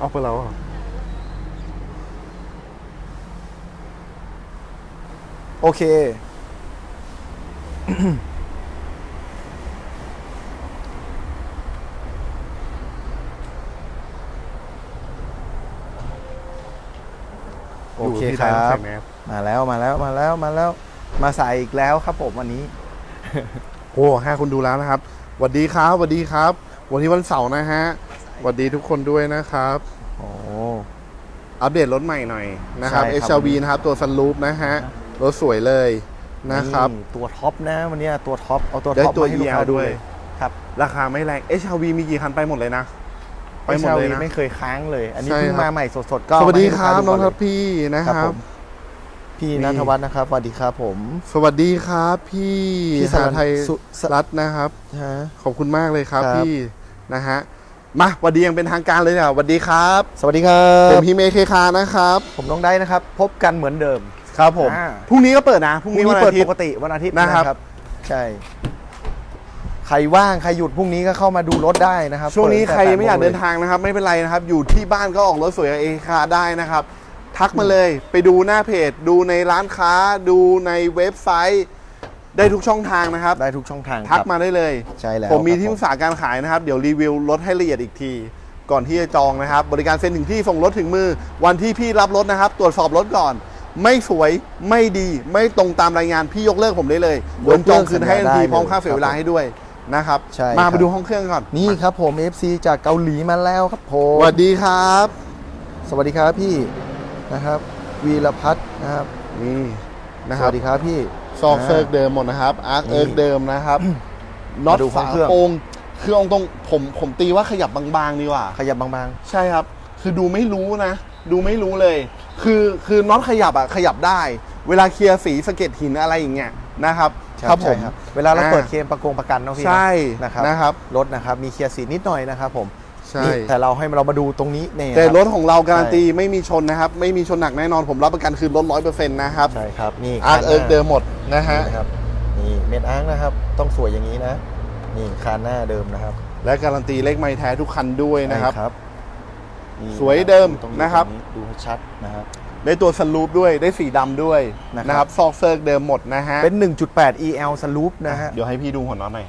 เอาไปแล้วเหรอโอเค โอเคยู่ที่คไทยรัต้องบใส่แมสมาแล้วมาแล้วมาแล้วมาแล้ว มาใส่อีกแล้วครับผมวันนี้ โอ้ห้าคนดูแล้วนะครับสวัสดีครับสวัสดีครับ วันนี้วันเสาร์นะฮะ สวัสดีทุกคนด้วยนะครับโอ้อัปเดตรถใหม่หน่อยนะครับ ใช่ครับ HRV นะครับ ตัวซันรูปนะฮะ รถสวยเลยนะครับ นี่ตัวท็อปนะวันนี้ตัวท็อปเอาตัวได้ท็อปตัวมาให้ลูก EL ค้าด้วย เลยครับ ราคาไม่แรง HRV มีกี่คันไปหมดเลยนะ ไปหมดเลย HRV นะ ไม่เคยค้างเลย อันนี้ใช่เพิ่งครับ มาใหม่สดๆก็สวัสดีมาคให้รับลูกน้องค้าทัพพี่นะคครัรับบผมพี่นี่นัทวัฒน์นะครับสวัสดีครับผม สวัสดีครับพี่พี่สสารัญไทยสุสรัตน์นะครับ ฮะ ขอบคุณมากเลยครับครับ พี่นะฮะ มาสวัสดีอยังเป็นทางการเลยนะสวัสดีครับ สวัสดีครัผมบพี่เมย์เคคานะครับ ผมน้องได้นะครับ พบกันเหมือนเดิมครับผมอ่าพรุ่งนี้ก็เปิดนะพพรุ่รุ่งงนี้นี้วันเปิดอาทิตปย์กติวันอาทิตย์นะครับนะครับ ใช่ใครว่างใครหยุดพรุ่งนี้ก็เข้ามาดูรถได้นะครับ ช่วงนี้เปิใครตั้งแต่ไม่อยาก8โงเดินทางนะครับ ไม่เป็นไรนะครับ อยู่ที่บ้านก็ออกรถสวยกับเอคาได้นะครับ ทักมาเลยไปดูหน้าเพจ ดูในร้านค้า ดูในเว็บไซต์ ได้ทุกช่องทางนะครับ ได้ทุกช่องทางทักครับมาได้เลย ใช่แล้วผมมีครับที่ปรึกษาการขายนะครับ เดี๋ยวรีวิวรถให้ละเอียดอีกที ก่อนที่จะจองนะครับ บริการเซ็นถึงที่ส่งรถถึงมือ วันที่พี่รับรถนะครับ ตรวจสอบรถก่อน ไม่สวยไม่ดีไม่ตรงตามรายงานพี่ยกเลิกผมได้เลยโอนจองคืนให้ทันทีพร้อมค่าเสียเวลาให้ด้วยนะครับใช่มาครับไปดูห้องเครื่องก่อนนี่ครับผม FC จากเกาหลีมาแล้วครับผมสวัสดีครับ สวัสดีครับพี่นะครับ วีรพัฒน์นะครับนี่นะสครับวัสดีครับพี่ ซอกเซิร์กเดิมหมดนะครับอาร์คนี่เอิร์กเดิมนะครับน็อตมาดูห้อฝางเครื่องโปรงคือเอาตรงผมผมตีว่าขยับบางๆดีกว่า ขยับบางใช่ครับ คือดูไม่รู้นะ ดูไม่รู้เลย คือคือน็อตขยับอะขยับได้ เวลาเคลียร์สีสะเก็ดหินอะไรอย่างเงี้ยนะครับๆใช่ครับผใช่มครับเวลาเราอ่าเปิดเคลมประกงประกันเนาะพี่เนอะใช่นะครับนะครับรถนะครับมีเคลียร์สีนิดหน่อยนะครับผม ใช่ นี่แต่เราให้เรามาดูตรงนี้เนี่ยแต่คบรถของเราการันตีไม่มีชนนะครับ ไม่มีชนหนักแน่นอนผมรับประกันคือรถร้อยเปอร์เซ็นต์นะครับใช่ครับนี่อาร์คเอิร์กเดิมหมดนะฮะนี่นะครับนี่เม็ดอาร์คนะครับ ต้องสวยอย่างนี้นะ นี่คานหน้าเดิมนะครับ และการันตีเลขไม้แท้ทุกคันด้วยนะครับใช่นี่สวยเดิมต้องนะครับตงดูให้ชัดนะครับได้ตัวสลูปด้วยได้สีดำด้วยนะครับนะครับซอกเซิร์กเดิมหมดนะฮะเป็น 1.8 EL สลูปนะฮะเดี๋ยวให้พี่ดูหัวน็อตหน่อย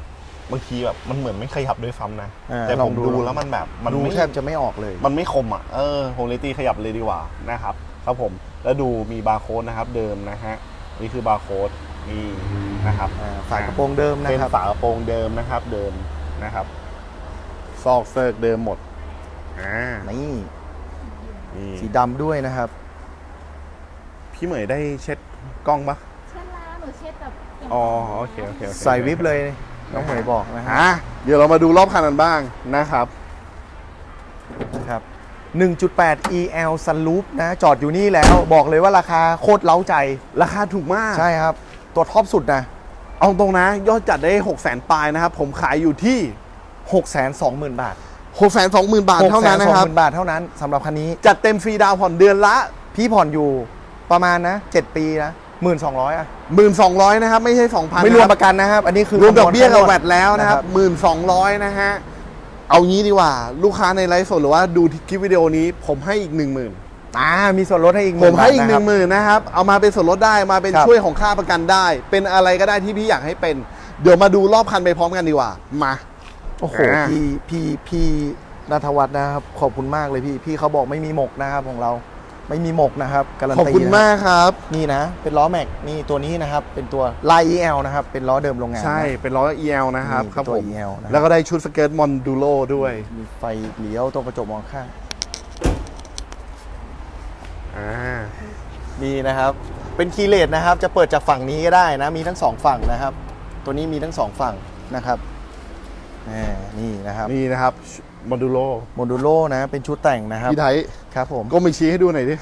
บางทีแบบมันเหมือนไม่ขยับด้วยซ้ำนะอ่าแต่ลผองมดู ดูลองแล้วมันแบบมันดูไม่แทบจะไม่ออกเลย มันไม่คมอะเออผมเลยตีขยับเลยดีกว่านะครับครับผมแล้วดูมีบาร์โค้ดนะครับเดิมนะฮะนี่คือบาร์โค้ดนี่นะครับ อ่าฝากระโปรงเดิมนะเป็นครับ ฝากระโปรงเดิมนะครับเดิมนะครับ ซอกเซิร์กเดิมหมดอ่านี่ นี่สีดำด้วยนะครับ พี่เหมยได้เช็ดกล้องปะเช็ดแล้วหนูเช็ดแบบย่างอ๋อโอเคโอเคโอเคใส่วิปเลย น้องเหมยบอกนะฮะอะเดี๋ยวเรามาดูรอบคันกันบ้างนะครับนะครับ 1.8 EL Sunroof นะ จอดอยู่นี่แล้วบอกเลยว่าราคาโคตรเล้าใจ ราคาถูกมากใช่ครับ ตัวท็อปสุดนะ เอาตรงนะ ยอดจัดได้6 0 0 0 0ปลายนะครับ ผมขายอยู่ที่ 620,000 บาท6 2 0 0 0 0 บาทเท่านั้นนะครับ 620,000 บาทเท่านั้นสำหรับคันนี้ จัดเต็มฟรีดาวน์ผ่อนเดือนละ พี่ผ่อนอยู่ประมาณนะ 7 ปีนะ 1,200อะ1,200นะครับไม่ใช่2,000ไม่รวมประกันนะครับ อันนี้คือรวมดอกเบี้ยกับคำนณแวดแล้วนะครับนะ1,200นะฮะเอางี้ดีกว่า ลูกค้าในไลฟ์สดหรือว่าดูคลิปวิดีโอนี้ ผมให้อีก10,000อ่ามีส่วนลดให้อีกผมให้อีกบาทหนะคนึ่รับงหมื่นนะครับ เอามาเป็นส่วนลดได้มาเป็นครับช่วยของค่าประกันได้ เป็นอะไรก็ได้ที่พี่อยากให้เป็น เดี๋ยวมาดูรอบคันไปพร้อมกันดีกว่า มาโอ้โหอ่าพี่พี่พี่นัทวัฒน์นะครับขอบคุณมากเลยพี่พี่เขาบอกไม่มีหมกนะครับของเรา ไม่มีหมกนะครับการันตีขอบคุณนะมากครับ นี่นะ เป็นล้อแม็กนี่ตัวนี้นะครับเป็นตัวลาย EL นะครับเป็นล้อเดิมโรงงานใช่นะเป็นล้อ EL นะครับนี่ครับตัวผม EL นะครับ แล้วก็ได้ชุดสเกิร์ตมอนดูโลด้วยมีไฟเลี้ยวตรงกระจกมองข้างอ่านี่นะครับ เป็นคีย์เลสนะครับ จะเปิดจากฝั่งนี้ก็ได้นะ มีทั้งสองฝั่งนะครับ ตัวนี้มีทั้งสองฝั่งนะครับ อ่านี่นะครับนี่นะครับมอนดูโลโมดูโลนะเป็นชุดแต่งนะครับพี่ไทยครับผม ก็ไปชี้ให้ดูหน่อยดิ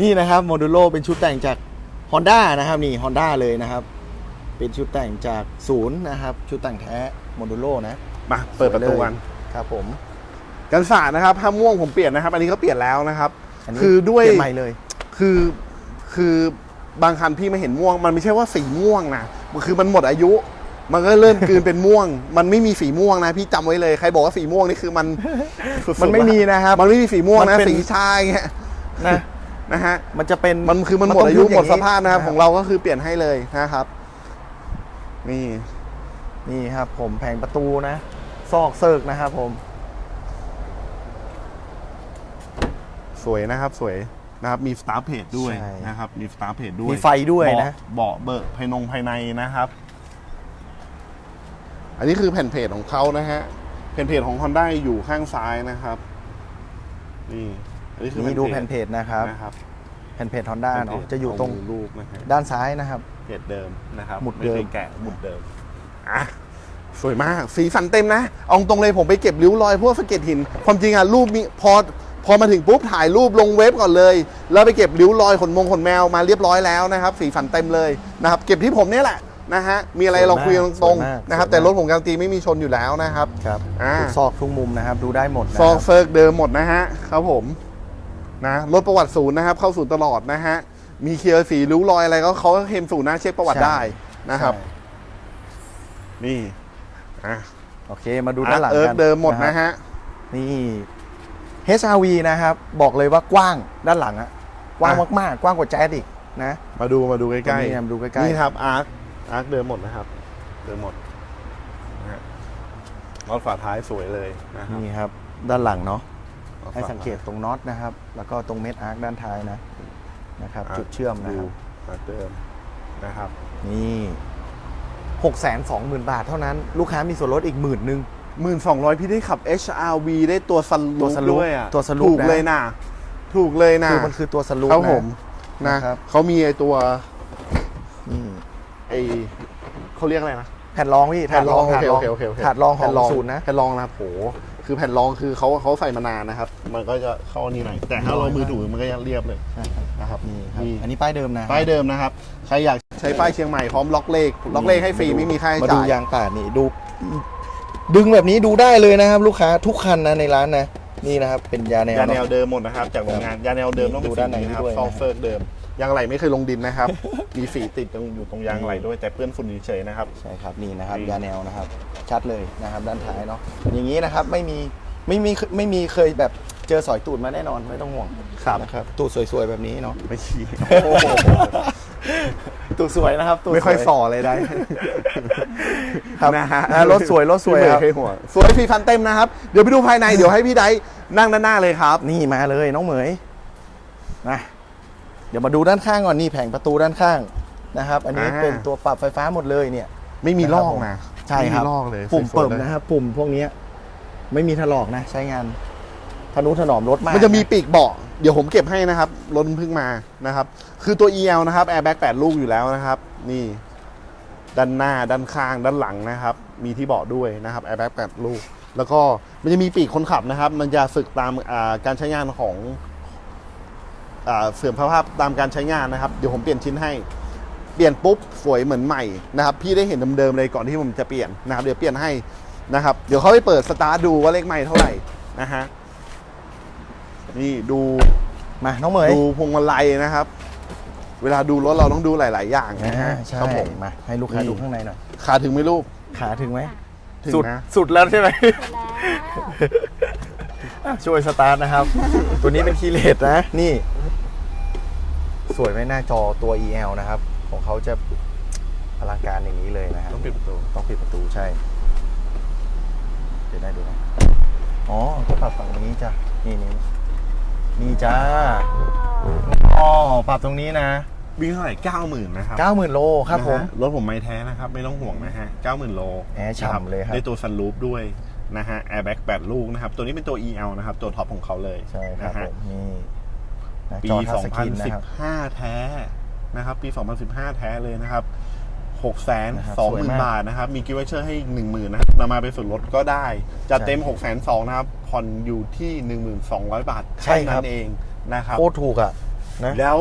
นี่นะครับโมดูโลเป็นชุดแต่งจาก Honda นะครับนี่ Honda เลยนะครับ เป็นชุดแต่งจากศูนย์นะครับ ชุดแต่งแท้โมดูโลนะมาเปิดประตูกันครับผม กันศาสตร์นะครับผ้าม่วงผมเปลี่ยนนะครับ อันนี้ก็เปลี่ยนแล้วนะครับอันนี้คือด้วย เปลี่ยนใหม่เลย คือคือบางคันพี่ไม่เห็นม่วง มันไม่ใช่ว่าสีม่วงนะมันคือมันหมดอายุ มันก็เริ่มกลืนเป็นม่วง มันไม่มีสีม่วงนะพี่จำไว้เลยใครบอกว่าสีม่วงนี่คือมันสุดๆมันไม่มีนะครับมันไม่มีสีม่วงมันนะเป็นสีชาอย่างเงี้ยนะนะฮะมันจะเป็นมันคือมันหมดอายุต้องหมดสงนี้ภาพนะครับของเราก็คือเปลี่ยนให้เลยนะครับ นี่นี่ครับ ผมแผงประตูนะ ซอกเซิกนะครับผม สวยนะครับสวยนะครับมีสตาร์เพจด้วยใช่นะครับมีสตาร์เพจด้วยมีไฟด้วยนะเบาะเบาะเบิกภายนงภายในนะครับ อันนี้คือแผ่นเพจของเขานะฮะแผ่นเพจของ Honda อยู่ข้างซ้ายนะครับ นี่ อันนี้คือนี่ดูแผ่นเพจนะครับนะครับแผ่นเพจฮอนด้าแผ่เนาะพจจะอยู่ตรงขลูกนะฮะด้านซ้ายนะครับ เพจเดิมนะครับหมุดเดิมไคยแกะหมุดเดิมอะสวยมาก สีสันเต็มนะเอาตรงเลยผมไปเก็บริ้วรอยพวกสะเก็ดหิน ความจริงอะรูปมีพอพอมาถึงปุ๊บถ่ายรูปลงเว็บก่อนเลย แล้วไปเก็บริ้วรอยขนมงขนแมวมาเรียบร้อยแล้วนะครับ สีสันเต็มเลยนะครับ เก็บที่ผมเนี่ยแหละ นะฮะ มีอะไรเราคุยกันตรงสวยมากๆนะครับสวยมากแต่รถผมการันตีไม่มีชนอยู่แล้วนะครับครับอ่าทุกซอกทุกมุมนะครับ ดูได้หมดนะซอกครับเซิร์กเดิมหมดนะฮะครับผมนะรถประวัติศูนย์นะครับ เข้าศูนย์ตลอดนะฮะ มีเคลียร์สีริ้วรอยอะไรก็เขาก็เคลมศูนย์นะเช็คประวัติใช่ได้นะครับใช่นี่อะโอเค มาดูด้านหลังเอิร์กักนเดิมหมดครันะบฮะนี่ HRV นะครับ บอกเลยว่ากว้างด้านหลังอะกว้างอะมากๆ กว้างกว่าแจ๊สอีกนะ มาดูมาดูใกตรงล้นี้เนี่ยมาดูใกล้ๆ นี่ครับอาร์ค อาร์คเดิมหมดนะครับ เดิมหมดนะฮะรถฝาท้ายสวยเลยนะครับนี่ครับด้านหลังเนาะรถฝาให้สังเกตตรงน็อตนะครับ แล้วก็ตรงเม็ดอาร์คด้านท้ายนะนะครับาร์คจุดเชื่อมนะครับ อาร์คเดิมนะครับ นี่หกแสนสองหมื่นบาทเท่านั้น ลูกค้ามีส่วนลดอีกหมื่นหนึ่งหมื่นสองร้อยพี่ได้ขับ HRV ได้ตัวซันตัลูวปสลูปด้วยอะตัวสลูปถูกนะ เลยนะ ถูกเลยนะคือมันคือตัวสลูปครับนะผมนะนะครับ เขามีไอตัวนี่ ไอเขาเรียกอะไรนะ แผ่นรองพี่ถาดรองโอถาดเครโอองเคโอเคโอเคถาดรองขแผ่องนรองศูนย์นะ แผ่นรองนะครับโหคือแผ่นรองคือเขาเขาใส่มานานนะครับ มันก็จะเข้านี่หน่อยแต่ถ้าเรามือถูมันก็ยังเรียบเลยใช่ครับนะครับนี่ครับนี่อันนี้ป้ายเดิมนะป้ายเดิมนะครับ ใครอยากใช้ป้ายเชียงใหม่พร้อมล็อกเลข ล็อกเลขให้ฟรีไม่มีค่าใช้มาดูจ่ายยางป่าดนี่ดู ดึงแบบนี้ดูได้เลยนะครับ ลูกค้าทุกคันนะในร้านนะนี่นะครับเป็นยาแนวยาแนวเนาะเดิมหมดนะครับ จากโรงงานยาแนวเดิมต้องเป็นดูสีด้านในนี้นะครับด้วยซอฟนะเฟิร์กเดิม ยางไหลไม่เคยลงดินนะครับ มีฝีติดตรงอยู่ตรงยางไหลด้วยแต่เปื้อนฝุ่นเฉยๆนะครับ ใช่ครับนี่นะครับนี่ยาแนวนะครับ ชัดเลยนะครับด้านท้ายเนาะอย่างนี้นะครับไม่มีไม่มีไม่มีเคยแบบเจอสอยตูดมาแน่นอนไม่ต้องห่วงครับนะครับตูดสวยๆแบบนี้เนาะไม่ชี้ตูดสวยนะครับตูดไม่ค่อยสวส่อเลยได้ครับนะฮะอ่ารถสวยรถสวยพี่คเมรับย์เคยห่วงสวยสี่พันเต็มนะครับ เดี๋ยวไปดูภายในเดี๋ยวให้พี่ไดนั่งด้านหน้าเลยครับ นี่มาเลยน้องเหมยนะ เดี๋ยวมาดูด้านข้างก่อนนี่แผงประตูด้านข้างนะครับ อันนี้อ่า เป็นตัวปรับไฟฟ้าหมดเลยเนี่ย ไม่มีลอกนะใช่ครับไม่มีลอกเลยปุ่มสวยๆเปิมเลยนะครับปุ่มพวกเนี้ยไม่มีถลอกนะ ใช้งานทนุถนอมรถมากมันจะมีนปีกเบาะเดี๋ยวผมเก็บให้นะครับรถมันเพิ่งมานะครับ คือตัว EL นะครับ Airbag 8ลูกอยู่แล้วนะครับ นี่ ด้านหน้าด้านข้างด้านหลังนะครับ มีที่เบาะด้วยนะครับ Airbag 8ลูก แล้วก็มันจะมีปีกคนขับนะครับ มันจะฝึกตามอ่าการใช้งานของอ่า เสื่อมสภาพตามการใช้งานนะครับ เดี๋ยวผมเปลี่ยนชิ้นให้ เปลี่ยนปุ๊บสวยเหมือนใหม่นะครับ พี่ได้เห็นเดิมๆเลยก่อนที่ผมจะเปลี่ยนนะครับ เดี๋ยวเปลี่ยนให้นะครับ เดี๋ยวเขาไปเปิดสตาร์ทดูว่าเลขใหม่เท่าไหร่นะฮะ นี่ดูมาน้องเหมยดูพวงมาลัยนะครับ เวลาดูรถเราต้องดูหลาย ๆ อย่างนะอ่าฮะใช่ครับผมมาให้ลูกค้านี่ดูข้างในหน่อย ขาถึงไหม่ลูก ขาถึงไหมถึงสุดนะสุดแล้วใช่ไหมเสร็จแล้วช่วยสตาร์ทนะครับ ตัวนี้เป็นคีย์เลสนะ นี่ สวยไหมหน้าจอตัว EL นะครับ ของเขาจะอลังการอย่างนี้เลยนะฮะต้องปิดประตู ต้องปิดประตูใช่ เดี๋ยวได้ดูนะอ๋อก็ปรับฝั่งนี้จ้ะ นี่นี่นี่จ้าอ๋อปรับตรงนี้นะวิ่งเท่าไหร่เก้าหมื่นนะครับเก้าหมื่นโลครับผมนะฮะรถผมไม่แท้นะครับ ไม่ต้องห่วงนะฮะเก้าหมื่นโลแอร์ฉ่ำเลยครับได้ตัวซันรูฟด้วยนะฮะแอร์แบ็กแปดลูกนะครับ ตัวนี้เป็นตัว EL นะครับ ตัวท็อปของเขาเลยใช่ครับนะฮะผมนี่ห น้าปี จอทัชสกรีนนะครับ 2015 แท้นะครับ ปี 2015 แท้เลยนะครับ6แสนนะครับสองสหวยมื่นมากบาทนะครับ มีกิฟต์วอเชอร์ให้1 0,000นะครับนำมาเป็นส่วนลดก็ได้ จะเต็มใช่6แสนสองนะครับ ผ่อนอยู่ที่ 12,000บาทใช่แค่ครันั้บ นเองนะครับ โคตรถูกอะนะ แล้ว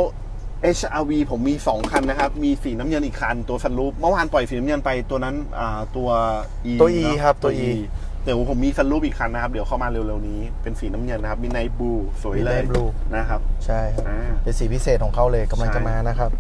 HRV ผมมี 2 คันนะครับ มีสีน้ำเงินอีกคัน ตัวซันรูฟเมื่อวานปล่อยสีน้ำเงินไปตัวนั้นอ่าตัว E ตัว E เนอะครับตัว E เดี๋ยวผมมีซันรูฟอีกคันนะครับ เดี๋ยวเข้ามาเร็วๆนี้เป็นสีน้ำเงินนะครับมีไนบูสวยเลย Midnight Blue นะครับ ใช่ครับ อ่าเป็นสีพิเศษของเขาเลยกำลังใช่จะมานะครับ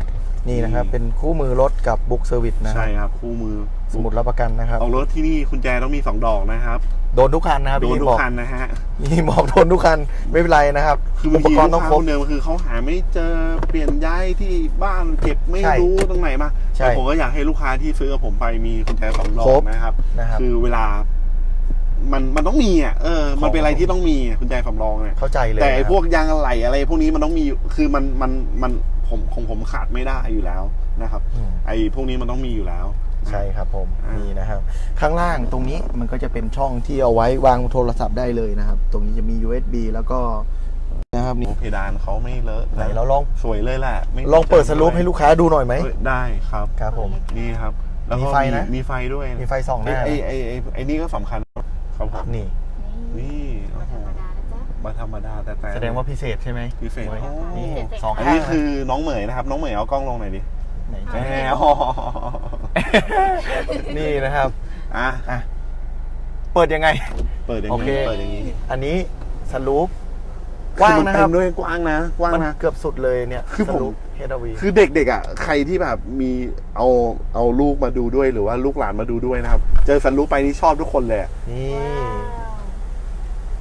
นี่นะครับเป็นคู่มือรถกับบุ๊กเซอร์วิสนะครัใช่บครับ คู่มือสมุดรับประกันนะครับ เอารถที่นี่คุณแจต้องมีสองดอกนะครับโดนทุกคันนะครับโดนพี่ทุบกอกคันนะฮะนี่บอกโดนทุกคันไม่เป็นไรนะครับคือบางอุปทีกลูรณ์กต้องค้าครบ คนเดิมคือเขาหาไม่เจอเปลี่ยนย้ายที่บ้านเก็บไม่ใช่รู้ตรงไหนมาใช่แต่ผมก็อยากให้ลูกค้าที่ซื้อกับผมไปมีกุญแจสองดอครกบนะครับ นะครับ คือเวลา มันมันต้องมีอะเออมันเป็นอะไรที่ต้องมีกุญแจสำรองเนี่ยเข้าใจเลยแต่ไอ้นะครับพวกยางอะไหล่อะไร พวกนี้มันต้องมีอยู่คือมันมันมันผมของผมขาดไม่ได้อยู่แล้วนะครับอืมไอ้พวกนี้มันต้องมีอยู่แล้วใช่ครับผมอ่านี่นี่นะครับ ข้างล่างตรงนี้มันก็จะเป็นช่องที่เอาไว้วางโทรศัพท์ได้เลยนะครับ ตรงนี้จะมี USB แล้วก็นะครับนี่โอ้เพดานเขาไม่เลอะไหนเราลองสวยเลยแหละไม่ลองเปิดสรุปให้ลูกค้าดูหน่อยไหมเอ้ยได้ครับครับผมนี่ครับแล้วก็มีไฟนะมีไฟด้วยมีไฟส่องหน้าไอ้ไอ้ไอ้ไอ้ไอ้นี่ก็สำคัญครับผม นี่นี่ นี่โอ้ธโหรรมดานะจ๊ะมาธรรมดาแต่แต่แสดงว่าพิเศษใช่ไหมพิเศษโอ้ยโอ้นี่พิเศษสองอันข้างนี้คือน้องเหมยนะครับ น้องเหมยเอากล้องลงหน่อยดิไหนแหจะมอ๋อนี่นะครับอะอะเปิดยังไง เปิดอย่างโอเคนี้เปิดอย่างนี้ อันนี้สลูปกว้างนะคอรับมัเต็มด้วยกว้างนะกว้างมันนะเกือบสุดเลยเนี่ยคือผม เฮดวีคือเด็กๆอะใครที่แบบมีเอาเอาลูกมาดูด้วยหรือว่าลูกหลานมาดูด้วยนะครับ เจอสันรู้ไปนี่ชอบทุกคนเลยอะนี่ว้าว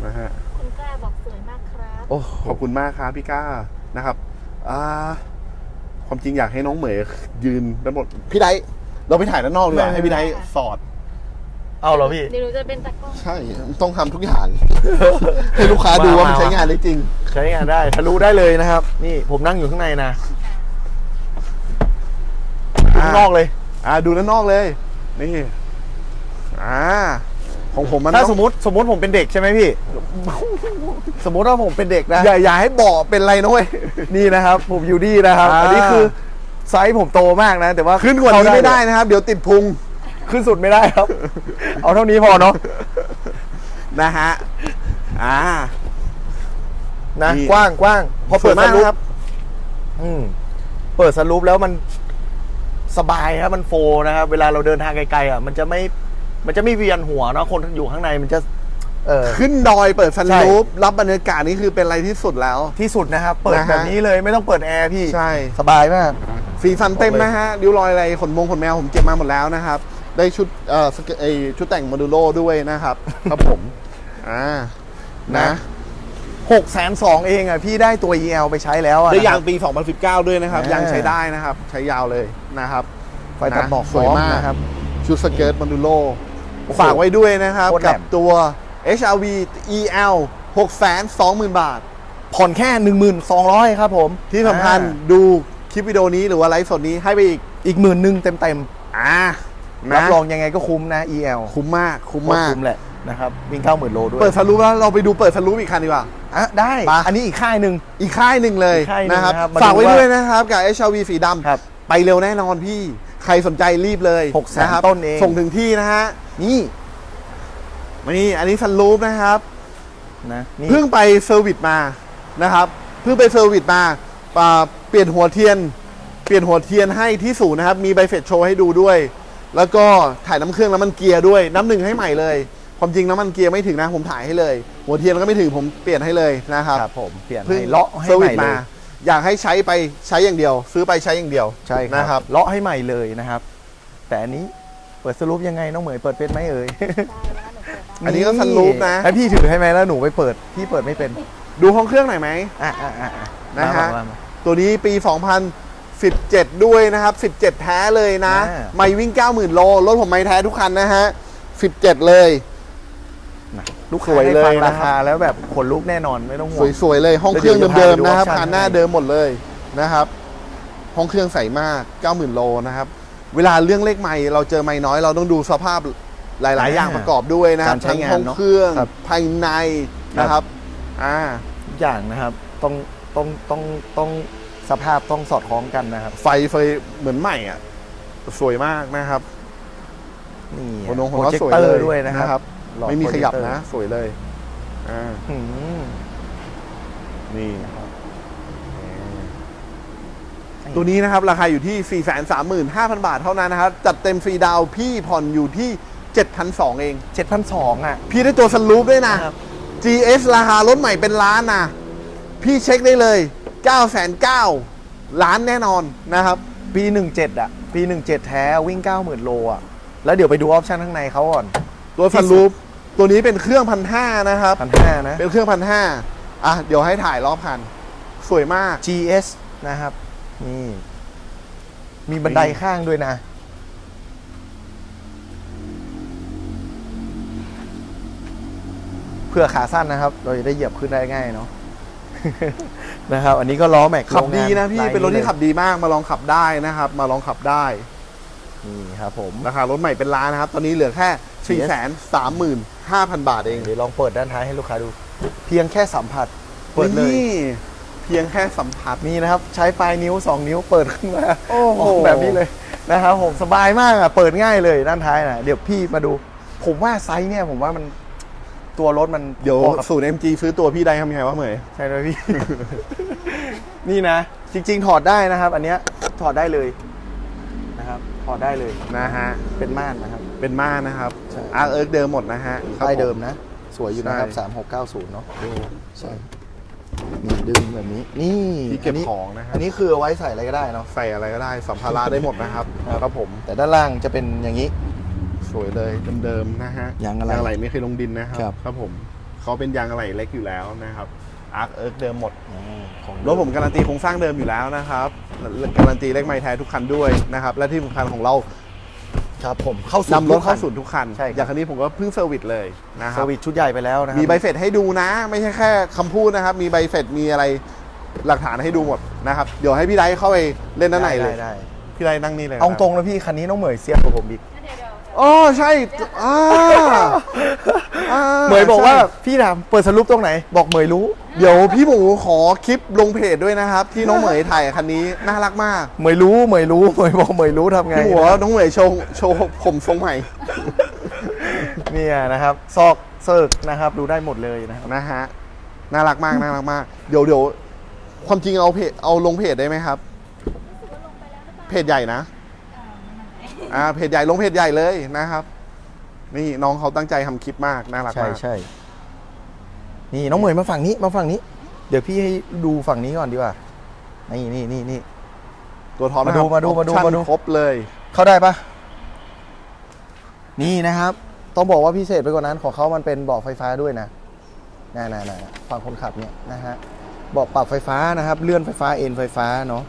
นะฮะคุณกล้าบอกสวยมากครับโอ้ขอบคุณมากครับพี่ก้านะครับอ่าความจริงอยากให้น้องเหมยยืนด้านบนพี่ไดเราไปถ่ายด้านนอกดีกว่าให้พี่ไดสอดเอาเหรอพี่เดี๋ยวหนูจะเป็นตากล้องใช่ ต้องทำทุกอย่างให้ลูกค้าดูว่ามันใช้งานได้จริง ใช้งานได้ทะลุได้เลยนะครับ นี่ผมนั่งอยู่ข้างในนะดู ข้างนอกเลย อ่าดูด้านนอกเลย นี่อ่าของผมมันถ้าต้องสมมติสมมติผมเป็นเด็กใช่ไหมพี่ สมมติว่าผมเป็นเด็กนะอย่าอย่าให้บอกเป็นไรนะเว้ยนี่นะครับ ผมอยู่ดีนะครับอ่าอันนี้คือไซส์ผมโตมากนะ แต่ว่าขึ้นกว่านี้เข้ไม่ได้นะครับ เดี๋ยวติดพุงขึ้นสุดไม่ได้ครับ เอาเท่านี้พอเนาะนะฮะอ่านะนี่กว้างกว้างพอสเปิวดยสมากรุปครับ อืมเปิดสรุปแล้วมัน สบายครับมันโฟล์นะครับเวลาเราเดินทางไกลๆอะมันจะไม่มันจะไม่เวียนหัวเนาะคนอยู่ข้างในมันจะเออ ขึ้นดอยเปิดซันใช่ รูฟรับบรรยากาศนี่คือเป็นอะไรที่สุดแล้ว ที่สุดนะครับเปิดนะฮะ แบบนี้เลยไม่ต้องเปิดแอร์พี่ใช่ สบายมาก สีสันเต็มบอกเลยนะฮะริ้วรอยอะไรขนมงขนแมวผมเก็บมาหมดแล้วนะครับ ได้ชุดเอ่อสเกไอชุดแต่งโมดูโลด้วยนะครับ ครับผม อ่านะ หกแสนสองเองอะพี่ได้ตัว EL ไปใช้แล้วอะได้ยางนะครับปี 2019 ด้วยนะครับอ่ายยางใช้ได้นะครับ ใช้ยาวเลยนะครับไฟตัดหมอกสวยมากนะครับชุดสเกิร์ตโมดูโลโอ้โหฝากไว้ด้วยนะครับโคตรแหลกับมตัว HRV EL 620,000 บาท ผ่อนแค่ 1,200 ครับผม ที่สำคัญอ่าดูคลิปวิดีโอนี้หรือว่าไลฟ์สดนี้ให้ไปอีกอีกหมื่นหนึ่งเต็มอ่าๆนะรับรองยังไงก็คุ้มนะ EL คุ้มมาก คุ้มโคตรมากคุ้มแหละนะครับวิ่งเก้าหมื่นโลด้วย เปิดสรุปแล้วเราไปดูเปิดสรุปอีกคันดีกว่า อะได้ไปอันนี้อีกค่ายหนึ่ง อีกค่ายหนึ่งเลยอีกค่ายหนึ่งนะครับนะครับมาดูฝากไว้ว่าด้วยนะครับกับ HRV สีดครับำไปเร็วแน่นอนพี่ ใครสนใจรีบเลยหกแสนนะครับต้นเอง ส่งถึงที่นะฮะนี่นี่อันนี้ซันรูฟนะครับ นะนี่ เพิ่งไปเซอร์วิสมานะครับเพิ่งไปเซอร์วิสมาอ่าเปลี่ยนหัวเทียน เปลี่ยนหัวเทียนให้ที่ศูนย์นะครับ มีใบเสร็จโชว์ให้ดูด้วย แล้วก็ถ่ายน้ำเครื่องน้ำมันเกียร์ด้วย น้ำหนึ่งให้ใหม่เลย ความจริงน้ำมันเกียร์ไม่ถึงนะผมถ่ายให้เลย หัวเทียนก็ไม่ถึงผมเปลี่ยนให้เลยนะครับครับผมเปลี่ยนเพิ่งให้เลาะให้เซอร์ใหวิม่สเลมายอยากให้ใช้ไปใช้อย่างเดียว ซื้อไปใช้อย่างเดียวใช่นะครับเลาะให้ใหม่เลยนะครับ แต่อันนี้เปิดสรุปยังไงน้องเหมยเปิดเป็นไหมเอ่ยได้แล้วหนูเปิดได้อันนี้ก็ซันรูฟนะ ให้พี่ถือให้ไหมแล้วหนูไปเปิดพี่เปิดไม่เป็นดูห้องเครื่องหน่อยไหม อะอะอะอ่นะฮะ มามามา ตัวนี้ปี 2017 ด้วยนะครับ 17 แท้เลยนะ อ่า ไม่วิ่ง 90,000 โล รถผมไม่แท้ทุกคันนะฮะ 17 เลย นะลูกสค้าวยได้เลยฟังรานะครับคาแล้วแบบขนลุกแน่นอนไม่ต้องห่วงสวยๆเลย ห้องเครื่องเดี๋ยวเดิมจะๆพาไปดูนะครับ option คันหน้าให้เดิมหมดเลยนะครับ ห้องเครื่องใสมาก 90,000 โลนะครับ เวลาเรื่องเลขไม่เราเจอไม่น้อยเราต้องดูสภาพหลาย ๆ อย่างประกอบด้วยนะการใช้ทั้งงานห้องเนอะเครื่องครับภายในนะครับอ่าทุกอย่างนะครับต้องต้องต้องต้องสภาพต้องสอดคล้องกันนะครับ ไฟเฟยเหมือนใหม่อะสวยมากนะครับนี่หัวนงของโปรเขาเจคสวยเตอเลยร์ด้วยนะครับ หลอดไม่มีขยับโปรเจคเตอร์นะ สวยเลยอ่าหืมนี่ตัวนี้นะครับ ราคาอยู่ที่ 435,000 บาทเท่านั้นนะครับ จัดเต็มฟรีดาวน์พี่ผ่อนอยู่ที่ 7,200 เองเจ็ดพันสองอะ พี่ได้ตัวสลูปด้วยนะครับ GS ราคารถใหม่เป็นล้านนะ พี่เช็คได้เลย 9 9 0 0 0ล้านแน่นอนนะครับปปี 17 อะ ปี 17 แท้วิ่ง 90,000 โลอะ แล้วเดี๋ยวไปดูออปชั่นข้างในเขาก่อน ตัวฟันรูป ตัวนี้เป็นเครื่องพันห้านะครับพันห้านะ เป็นเครื่องพันห้าอะเดี๋ยวให้ถ่ายรอบคัน สวยมาก GS นะครับ นี่ มีบันไดข้างด้วยนะ เพื่อขาสั้นนะครับ เราจะได้เหยียบขึ้นได้ง่ายเนาะนะครับ อันนี้ก็ล้อแม็กขับดีนะพี่โงงาเป็นรถที่ขับดีมาก มาลองขับได้นะครับ มาลองขับได้ นี่ครับผม ราคารถใหม่เป็นล้านนะครับ ตอนนี้เหลือแค่ 4 3 5 0 0 0บาทเองเดี๋ยวลองเปิดด้านท้ายให้ลูกค้าดู เพียงแค่สัมผัส เปิดเลยนี่เพียงแค่สัมผัสนี่นะครับ ใช้ปลายนิ้ว 2 นิ้วเปิดขึ้นมาโอ้โหออกแบบนี้เลยนะครับผมสบายมากอะเปิดง่ายเลยด้านท้ายนะเดี๋ยวพี่มาดู ผมว่าไซส์เนี่ยผมว่ามันตัวรถมันเดี๋ยวพอกับศูนย์ MG ซื้อตัวพี่ได้ทำยังไงวะเหมยใช่เลยพี่ นี่นะ จริง ๆ ถอดได้นะครับ อันเนี้ยถอดได้เลยนะครับ ถอดได้เลยนะฮะเป็นม่านนะครับ เป็นม่านนะครับใช่ อาร์เอิร์กเดิมหมดนะฮะป้ายเดิมนะ สวยอยู่นะครับ ใช่ 3690 เนาะใช่นี่ดึงแบบนี้ นี่ที่เก็บนนี้ของนะฮะอันนี้คือเอาไว้ใส่อะไรก็ได้เนาะ ใส่อะไรก็ได้สัมภาระได้หมดนะครับครับผมแต่ด้านล่างจะเป็นอย่างนี้ สวยเลยเดิมๆนะฮะยางอะไรยางอะไรไม่เคยลงดินนะครับครับ ครับผมเขาเป็นยางอะไรเล็กอยู่แล้วนะครับอาร์เอิร์กเดิมหมดของรถผมการันตีโครงสร้างเดิมอยู่แล้วนะครับ การันตีเลขไม้แท้ทุกคันด้วยนะครับ และที่สำคัญของเรา ครับผมเข้าสู่นำรถเข้าทุศูกนย์ทุกคัน ใช่ครับ อย่างคันนี้ผมก็เพิ่งเซอร์วิสเลยนะคเซรัอบร์วิสชุดใหญ่ไปแล้วนะครับมีใบเสร็จให้ดูนะ ไม่ใช่แค่คำพูดนะครับ มีใบเสร็จมีอะไรหลักฐานให้ดูหมดนะครับ เดี๋ยวให้พี่ไดเข้าไปเล่นด้านในเลย ได้ได้พี่ไดนั่งนี่เลยเอาตรงแล้วพี่คันนี้น้องเหมยเสียบกว่าผมอีกเดี๋ยวเดี๋ยว อ๋อใช่อ่าอ่าเหมยบอกว่าใช่พี่ถามเปิดสรุปตรงไหน บอกเหมยรู้ เดี๋ยวพี่หมูขอคลิปลงเพจด้วยนะครับ ที่น้องเหมยถ่ายคันนี้น่ารักมากเหมยรู้เหมยรู้เหมยบอกเหมยรู้ทำไงพี่หมูว่าน้องเหมยโชว์โชว์ผมทรงใหม่เนี่ยนะครับ ซอกเซิร์กนะครับ ดูได้หมดเลยนะครับ นะฮะน่ารักมากน่ารักมาก เดี๋ยวเดี๋ยวความจริงเอาเพจเอาลงเพจได้ไหมครับ เพจใหญ่นะ อ่าเพจใหญ่ลงเพจใหญ่เลยนะครับ นี่น้องเขาตั้งใจทำคลิปมากน่ารักใช่มากใช่นี่น้องเหมยมาฝั่งนี้มาฝั่งนี้ เดี๋ยวพี่ให้ดูฝั่งนี้ก่อนดีกว่า นี่นี่นี่นี่ ตัวท็อปมาดูนะครับมาดูมาดู ออปชั่นมาดูครบเลย เข้าได้ปะนี่นะครับ ต้องบอกว่าพิเศษไปกว่านั้นของเขามันเป็นเบาะไฟฟ้าด้วยนะน่าๆๆฝั่งคนขับเนี่ยนะฮะเบาะปรับไฟฟ้านะครับ เลื่อนไฟฟ้าเอ็นไฟฟ้าเนาะ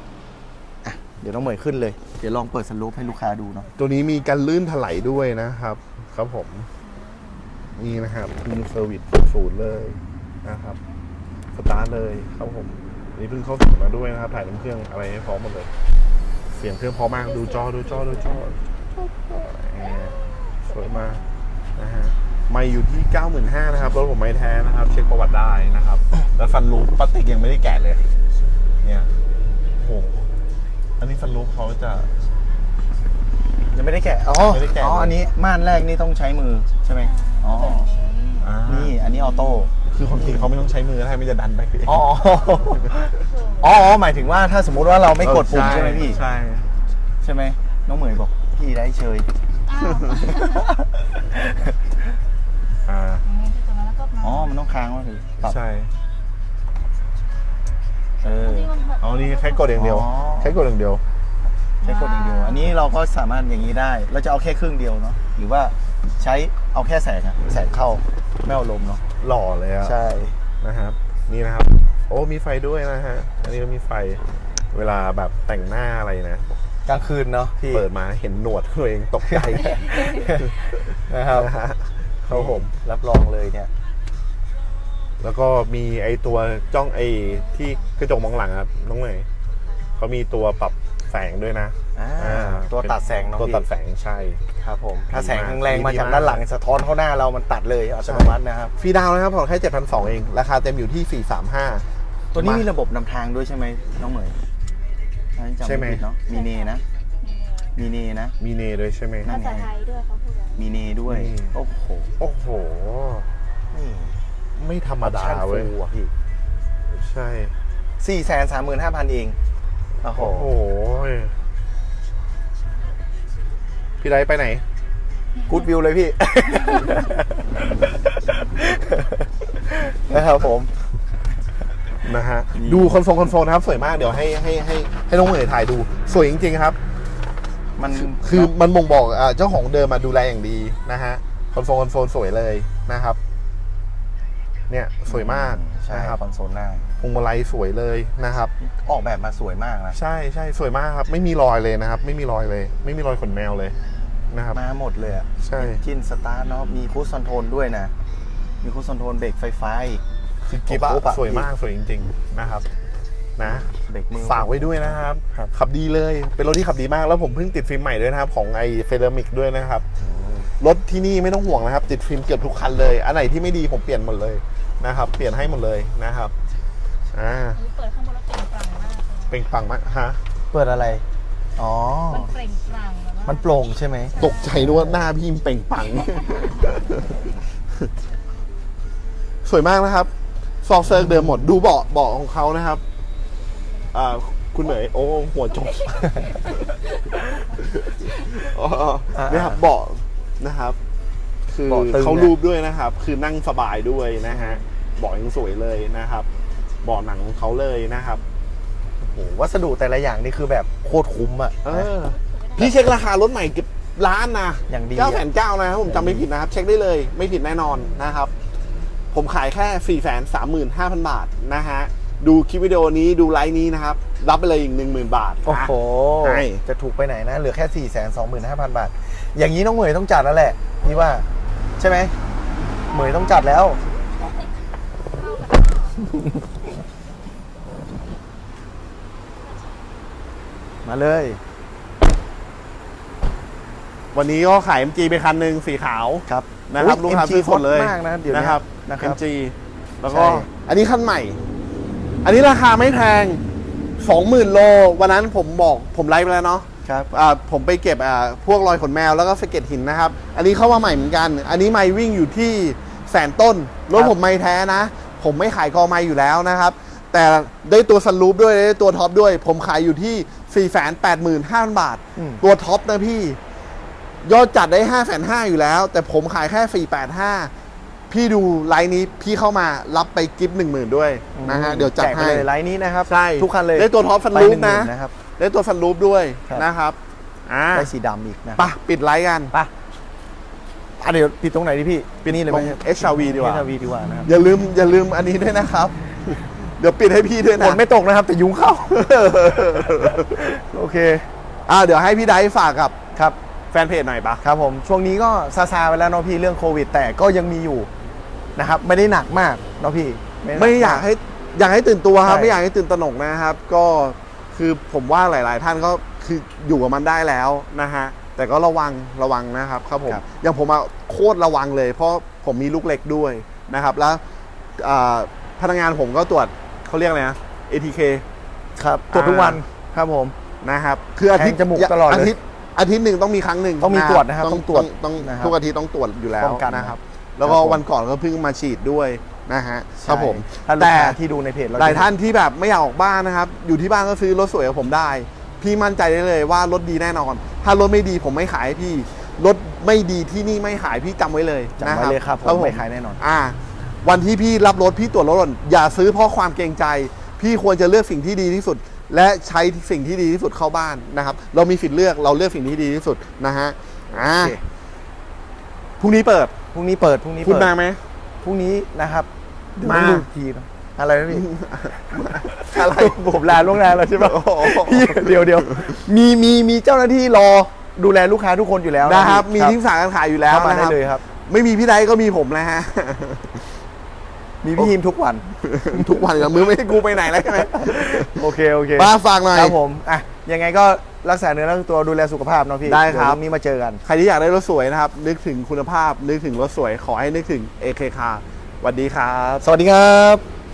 อะเดี๋ยวน้องเหมยขึ้นเลย เดี๋ยวลองเปิดสลูปให้ลูกค้าดูเนาะตัวนี้มีการลื่นถลายด้วยนะครับ ครับผม นี่นะครับเพิ่งเซอร์วิสศูนย์เลยนะครับ สตาร์ทเลยครับผมนี่เพิ่งเข้าศูนย์มาด้วยนะครับ ถ่ายน้ำเครื่องอะไรให้พร้อมหมดเลย เสียงเครื่องพร้อมมากดูจอดูจอดูจอแอร์สวยมากนะฮะไม่อยู่ที่ 95,000นะครับรถผมไม่แท้นะครับ เช็คประวัติได้นะครับ แล้วฟันลูปปติกยังไม่ได้แกะเลย เนี่ยโอ้โห อันนี้ฟันลูปเขาจะ ยังไม่ได้แกะ อ๋อ ไม่ได้แกะ อ๋อ อันนี้ม่านแรกนี่ต้องใช้มือใช่ไหมอ๋อ อ่านี่อันนี้ออโต้ คือความจริงเขาไม่ต้องใช้มือให้มันจะดันไปเอง อ๋อ อ๋ออ๋อหมายถึงว่าถ้าสมมุติว่าเราไม่กดปุ่มใช่ไหมพี่ ใช่ใช่ไหมน้องเหมยบอกพี่ได้เชย อ้าวอ่าอย่างนี้ที่ตรงนั้นแล้วก็มาอ๋อ มันต้องค้างว่าคือปรับใช่ เออที่มันแบบอ๋อนี่แค่กดอย่างเดียวอ๋อ แค่กดอย่างเดียว ใช้กดอย่างเดียว อันนี้เราก็สามารถอย่างนี้ได้ เราจะเอาแค่ครึ่งเดียวเนาะ หรือว่าใช้เอาแค่แสงอะแสงเข้าไม่เอาลมเนาะ หล่อเลยอะใช่ นะครับ นี่นะครับ โอ้มีไฟด้วยนะฮะ อันนี้ก็มีไฟเวลาแบบแต่งหน้าอะไรนะ กลางคืนเนาะพี่เปิดมาเห็นหนวดตัวเองตกใจนะครับนะฮะครับผม รับรองเลยเนี่ย แล้วก็มีไอตัวจ้องไอที่กระจกมองหลังครับ น้องเมย์เขามีตัวปรับแสงด้วยนะอ่าอ่าตัวตัดแสงเนาะตัวพี่ตัดแสงใช่ ครับผมถ้าแสงดีมากแรงๆมาดีจากมาก ด้านหลังสะท้อนเข้าหน้าเรามันตัดเลยอัตโนมัตินะครับ ฟรีดาวน์นะครับผ่อนแค่7,200เอง ราคาเต็มอยู่ที่ 435 ตัวนี้มามีมีระบบนำทางด้วยใช่ไหมน้องเหมยอันนี้จำใช่ไหม ผิดเนาะมีเนนะ มีเนนะ มีเนด้วยใช่ไหมนั่ภานไงษาไทยด้วยเขาพูดอะไร มีเนด้วยนี่โอ้โห โอ้โห นี่ ไม่ธรรมดาชั่นเว้ยฟูอะพี่ใช่สี่แสนสามหมื่นห้าพันเอง โอ้โหโอ้โหพี่ไดไปไหน กูดวิวเลยพี่ นะครับผม นะฮะนี่ดูคอนโซลคอนโซลนะครับ สวยมาก เดี๋ยวให้ให้ให้ให้น้องเหมยถ่ายดู สวยจริง ๆ ครับ มันคือมันบ่งบอกอ่าเจ้าของเดิมมาดูแลอย่างดีนะฮะ คอนโซลคอนโซลสวยเลยนะครับ เนี่ยสวยมากใช่นะคครัรับบคอนโซลหน้าพวงมาลัยสวยเลยนะครับ ออกแบบมาสวยมากนะใช่ใช่สวยมากครับไม่มีรอยเลยนะครับ ไม่มีรอยเลย ไม่มีรอยขนแมวเลยนะครับมาหมดเลยอะใช่จินสตาร์ทเนาะมีคูสคอนโทรลด้วยนะ มีคูสคอนโทรลเบรกไฟฟ้าอีกคือกิฟต์อะครบอะสวยมากสวยจริง ๆ นะครับนะเบรกมือฝากไว้ด้วยนะครับครับ ขับดีเลยเป็นรถที่ขับดีมากแล้วผมเพิ่งติดฟิล์มใหม่ด้วยนะครับ ของไอเฟเรมิกด้วยนะครับ รถที่นี่ไม่ต้องห่วงนะครับ ติดฟิล์มเกือบทุกคันเลย อันไหนที่ไม่ดีผมเปลี่ยนหมดเลยนะครับ เปลี่ยนให้หมดเลยนะครับอ่าอันนี้เปิดข้างบนแล้วเปล่งปลั่งมากเลยเป็นปังมากฮะเปิดอะไร อ๋อ มันเปล่งปลั่งแบบว่ามันโปร่งใช่ไหม ตกใจนึกว่าหน้าพี่เปล่งปัง สวยมากนะครับ ซอกเซิร์กเดิมหมดดูเบาะเบาะของเขานะครับอ่าคุณเหนยโอ้หัวจบอ๋อนี่ครับเบาะ นะครับ คือเบาะตึง เขาเนี่ยรูปด้วยนะครับ คือนั่งสบายด้วยนะฮะเบาะยังสวยเลยนะครับเบาะหนังของเขาเลยนะครับ โอ้โหวัสดุแต่ละอย่างนี่คือแบบโคตรคุ้มอะเออพี่เช็คราคารถใหม่เกือบล้านนะอย่างดีอะ เก้าแสนเก้านะครับผมจำไม่ผิดนะครับ เช็คได้เลย ไม่ผิดแน่นอนนะครับ ผมขายแค่4ี่แสนสามหมื่นห้าพันบาทนะฮะ ดูคลิปวิดีโอนี้ดูไลฟ์นี้นะครับ รับไปเลยอีกหนึ่งหมื่นบาทโอ้โห ใช่ จะถูกไปไหนนะ เหลือแค่ 4 2 5 0 0 0 บาท อย่างนี้น้องเหมยต้องจัดแล้วแหละนี่ว่า ใช่ไหมเหมยต้องจัดแล้ว มาเลย วันนี้ก็ขาย MG ไปคันหนึ่งสีขาว ครับนะครับอุ๊ยลูกค้า MG ซื้อสดเลยฮอตมากนะเดี๋ยวนี้นะครับ นะครับ MG แล้วก็ ใช่ อันนี้คันใหม่ อันนี้ราคาไม่แพงสองหมื่นโล วันนั้นผมบอกผมไลฟ์ไปแล้วเนาะ ครับอ่าผมไปเก็บอ่าพวกรอยขนแมวแล้วก็สะเก็ดหินนะครับ อันนี้เข้ามาใหม่เหมือนกัน อันนี้ไม่วิ่งอยู่ที่แสนต้นรถครับผมไม่แท้นะ ผมไม่ขายกอไม่อยู่แล้วนะครับ แต่ได้ตัวซันรูปด้วยได้ตัวท็อปด้วย ผมขายอยู่ที่ 4 8 5 0 0 0 บาท อืม ตัวท็อปนะพี่ ยอดจัดได้ 5 5 0 0 0อยู่แล้ว แต่ผมขายแค่ 485 พี่ดูไลน์นี้พี่เข้ามารับไปกิฟต์หนึ่งหมื่นด้วยนะฮะเดี๋ยวจัดแจกไปให้ เลยไลน์นี้นะครับ ใช่ทุกคันเลยได้ตัวท็อปฟันไปรูหปนึ่งหมื่นะนะครับ ได้ตัวซันรูปด้วยครับ นะครับอ่าได้สีดำอีกนะไปะปิดไลฟ์กัน ไปอะเดี๋ยวปิดตรงไหนดีพี่ปิดนี่เลยไหมตรง HRV ดีกว่า HRV ดีกว่านะครับอย่าลืมอย่าลืมอันนี้ด้วยนะครับ เดี๋ยวปิดให้พี่ด้วยฝนะนไม่ตกนะครับ แต่ยุงเข้า โอเคอ่าเดี๋ยวให้พี่ไดฟ์ฝากกับครับ แฟนเพจหน่อยปะ ครับผมช่วงนี้ก็ซาซาไปแล้วเนาะพี่เรื่องโควิด แต่ก็ยังมีอยู่นะครับไม่ได้หนักมากเนาะพี่ด้หนั ไม่อยากให้อยากให้ตื่นตัวครับ ใช่ ไม่อยากให้ตื่นตระหนกนะครับ ก็ คือผมว่าหลาย ๆ ท่านก็คืออยู่กับมันได้แล้วนะฮะแต่ก็ระวังระวังนะครับครับผมครับ อย่างผมอะโคตรระวังเลย เพราะผมมีลูกเล็กด้วยนะครับ แล้วอ่าพนักงานผมก็ตรวจเขาเรียกอะไรนะ ATK ครับตรวจทุกวันครับผม นะครับคืออาทิตย์แทงจมูกตลอดเลยอาทิตย์อาทิตย์หนึ่งต้องมีครั้งหนึ่งต้องมีตรวจนะครับต้องต้องตรวจต้องนะครับทุกอาทิตย์ต้องตรวจอยู่แล้วป้องกันนะครับนะแล้วก็ครับผม วันก่อนก็เพิ่งมาฉีดด้วย นะฮะครับผมถ้าลูกแต่ค้าที่ดูในเพจเราหลายท่านที่แบบไม่อยากออกบ้านนะครับ อยู่ที่บ้านก็ซื้อรถสวยกับผมได้ พี่มั่นใจได้เลยว่ารถดีแน่นอน ถ้ารถไม่ดีผมไม่ขายให้พี่ รถไม่ดีที่นี่ไม่ขายพี่จำไว้เลยจำนะไว้เลยครับผมแล้วไม่ขายแน่นอน อ่า วันที่พี่รับรถพี่ตรวจรถก่อนอย่าซื้อเพราะความเกรงใจ พี่ควรจะเลือกสิ่งที่ดีที่สุด และใช้สิ่งที่ดีที่สุดเข้าบ้านนะครับ เรามีสิทธิ์เลือกเราเลือกสิ่งที่ดีที่สุดนะฮะอ่าโอเค พรุ่งนี้เปิดพรุ่งนี้เปิดพรุ่งนี้คุณเปิดมาไหมพรุ่งนี้นะครับ เดี๋ยวมาต้องดูอีกทีนะอะไรนะพี่ อะไร ผมลาล่วงหน้าแล้วใช่ปะโอ้โหพี่เดี๋ยวเดี๋ยวมีมีมีเจ้าหน้าที่รอดูแลลูกค้าทุกคนอยู่แล้วนะครับ มีครับที่สาการขายอยู่แล้วเข้ามานะคได้รับเลยครับ ไม่มีพี่ไดก็มีผมนะฮะ มีพี่ทีมทุกวัน ทุกวันกับมือไม่ให้กูไปไหนแล้วใช่ไหมโอเคโอเคป้าฝากหน่อย ครับผมอะยังไงก็รักษาเนื้อรักษาตัวดูแลสุขภาพเนาะพี่ได้ครับ เยวพรุ่งนี้มาเจอกัน ใครที่อยากได้รถสวยนะครับ นึกถึงคุณภาพ นึกถึงรถสวย ขอให้นึกถึง AK Car ส วัสดีครับ สวัสดีครับ